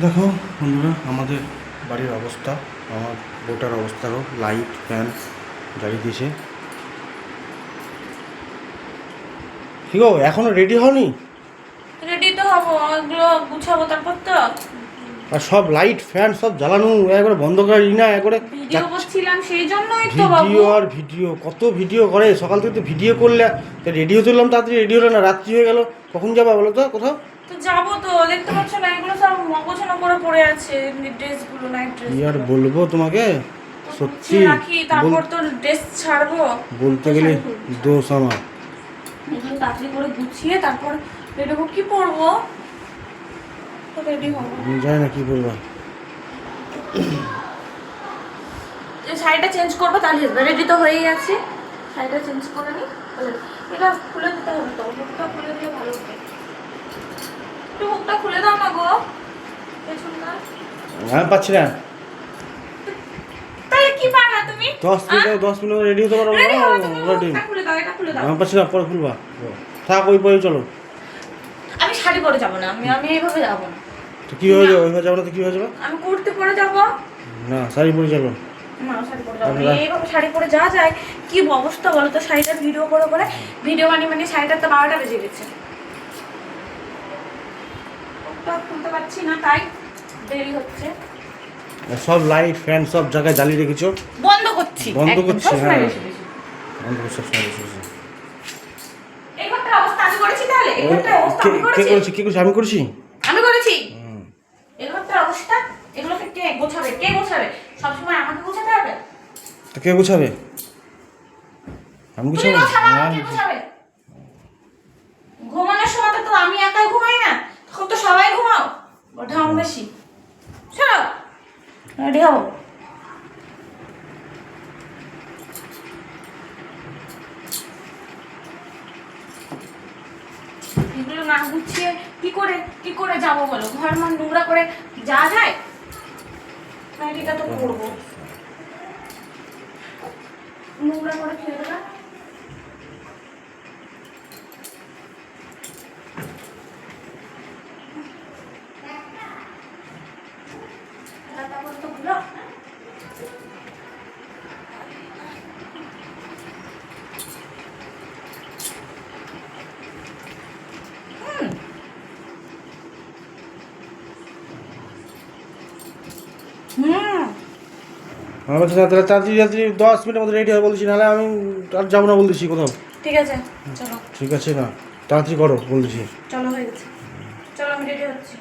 দেখো বন্ধুরা, আমাদের বাড়ির অবস্থা, আমার বোটার অবস্থা হোক লাইট ফ্যান জ্বালিয়ে দিয়েছে। কি গো, এখনও রেডি হওনি? রেডি তো হব, ওগুলো গুছাবো তারপর তো। আর সব লাইট ফ্যান সব জ্বালানো একবারে বন্ধ করে না একবারে ভিডিও করছিলাম সেই জন্যই তো ভিডিও আর ভিডিও কত ভিডিও করে সকাল থেকে তো ভিডিও করলে রেডিও তুললাম তাড়াতাড়ি রেডি হলো না রাত্রি হয়ে গেল কখন যাবা বলো তো কোথাও? তো যাব তো দেখতে পাচ্ছ না এগুলো সব অগোছানো করে পড়ে আছে ড্রেসগুলো নাইট ড্রেস কি আর বলব তোমাকে? সত্যি রাখি তারপর তো ড্রেস ছাড়বো। বলতে গেলে দোষ আমার। এগুলো তাড়াতাড়ি করে গুছিয়ে তারপর রেডি কি পরবো তো রেডি হব। জানি না কি বলবা এই শাড়িটা চেঞ্জ করব তাহলে রেডি তো হয়েই আছে। শাড়িটা চেঞ্জ করে এটা খুলে দিতে হবে তো। হুকটা খুলে দিয়ে ভালো হবে। একটু হুকটা খুলে দাও না গো। পেছনটা। হ্যাঁ পাচ্ছি না। তাহলে কি পারবা তুমি? দশ মিনিট দশ মিনিট রেডি হতে পারব রেডি হবে তুমি রেডি হুকটা খুলে দাও এটা খুলে দাও। আমি পাচ্ছি না পরে খুলবা। থাক ওই পরে চলো। আমি শাড়ি পরে যাব না আমি আমি এইভাবে যাব না। তো কী হয়ে যাবে? ওইভাবে যাব না তো কী হয়ে যাবে? আমি কুর্তি পরে যাব। না শাড়ি পরে চলো না শাড়ি পরে যাব এইভাবে শাড়ি পরে যায় কি অবস্থা বলো তো? শাড়িটার ভিডিও করে করে ভিডিও বানিয়ে মানে শাড়িটার তো বারোটা বেজে গেছে। খুলতে পারছি না তাই দেরি হচ্ছে। সব লাইট ফ্যান সব জায়গায় জ্বালিয়ে রেখেছো? বন্ধ করছি। বন্ধ করছি, হ্যাঁ। বন্ধ সব সময় বসে বসে। এই ঘরটার অবস্থা আমি করেছি তাহলে এই ঘরটার অবস্থা আমি কে- করেছি। কি করেছি? আমি করেছি? আমি করেছি। হুম। অবস্থা এগুলোকে কে গোছাবে? কে গোছাবে? সবসময় আমাকে গোছাতে হবে? তো কে গুছাবে? আমি গুছাবো ঘুমানোর সময় তো আমি একাই ঘুমাই না। তখন তো সবাই ঘুমাও। ঢং বেশি। চলো রেডি হব এগুলো না গুছিয়ে কি করে কি করে যাব বলো? ঘর মন নোংরা করে যা যায়? নাইটিটা তো করব? নোংরা করে ফেলে আমি বলছি তাহলে তাড়াতাড়ি তাড়াতাড়ি দশ মিনিটের মধ্যে রেডি হয়ে বলছি নাহলে আমি আর যাব না বলছি কোথাও। ঠিক আছে চলো। ঠিক আছে না। তাড়াতাড়ি করো বলছি চলো হয়ে গেছে। চলো আমি রেডি হচ্ছি।